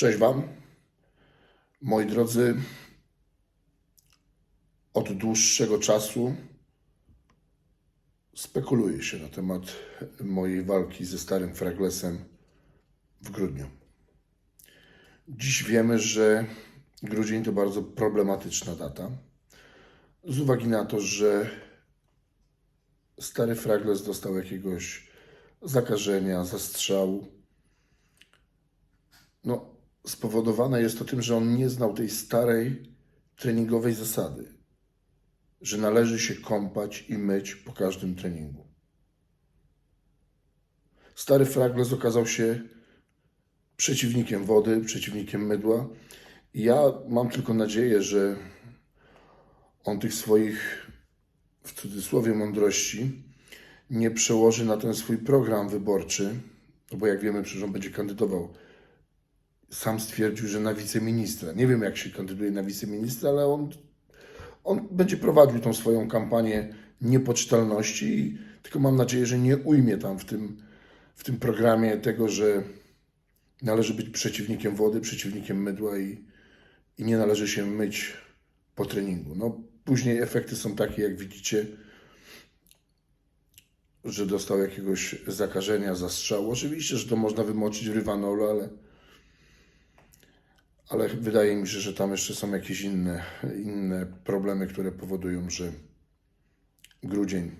Cześć Wam. Moi drodzy, od dłuższego czasu spekuluje się na temat mojej walki ze starym Fraglesem w grudniu. Dziś wiemy, że grudzień to bardzo problematyczna data. Z uwagi na to, że stary Fragles dostał jakiegoś zakażenia, zastrzału. No, spowodowane jest to tym, że on nie znał tej starej treningowej zasady, że należy się kąpać i myć po każdym treningu. Stary Fragles okazał się przeciwnikiem wody, przeciwnikiem mydła. I ja mam tylko nadzieję, że on tych swoich, w cudzysłowie, mądrości nie przełoży na ten swój program wyborczy, no bo jak wiemy, przecież on będzie kandydował. Sam stwierdził, że na wiceministra. Nie wiem, jak się kandyduje na wiceministra, ale on, on będzie prowadził tą swoją kampanię niepoczytalności. Tylko mam nadzieję, że nie ujmie tam w tym, w tym programie tego, że należy być przeciwnikiem wody, przeciwnikiem mydła i, i nie należy się myć po treningu. No, później efekty są takie, jak widzicie, że dostał jakiegoś zakażenia, zastrzału. Oczywiście, że to można wymoczyć w rywanolu, ale, ale wydaje mi się, że tam jeszcze są jakieś inne, inne problemy, które powodują, że grudzień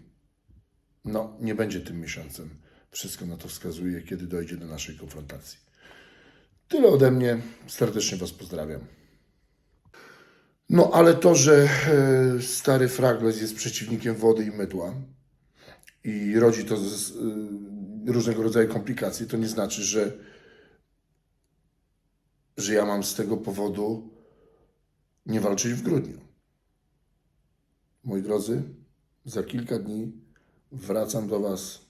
no, nie będzie tym miesiącem. Wszystko na to wskazuje, kiedy dojdzie do naszej konfrontacji. Tyle ode mnie. Serdecznie Was pozdrawiam. No, ale to, że e, stary Fragles jest przeciwnikiem wody i mydła i rodzi to z, różnego rodzaju komplikacje, to nie znaczy, że, że ja mam z tego powodu nie walczyć w grudniu. Moi drodzy, za kilka dni wracam do Was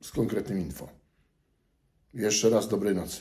z konkretnym info. Jeszcze raz dobrej nocy.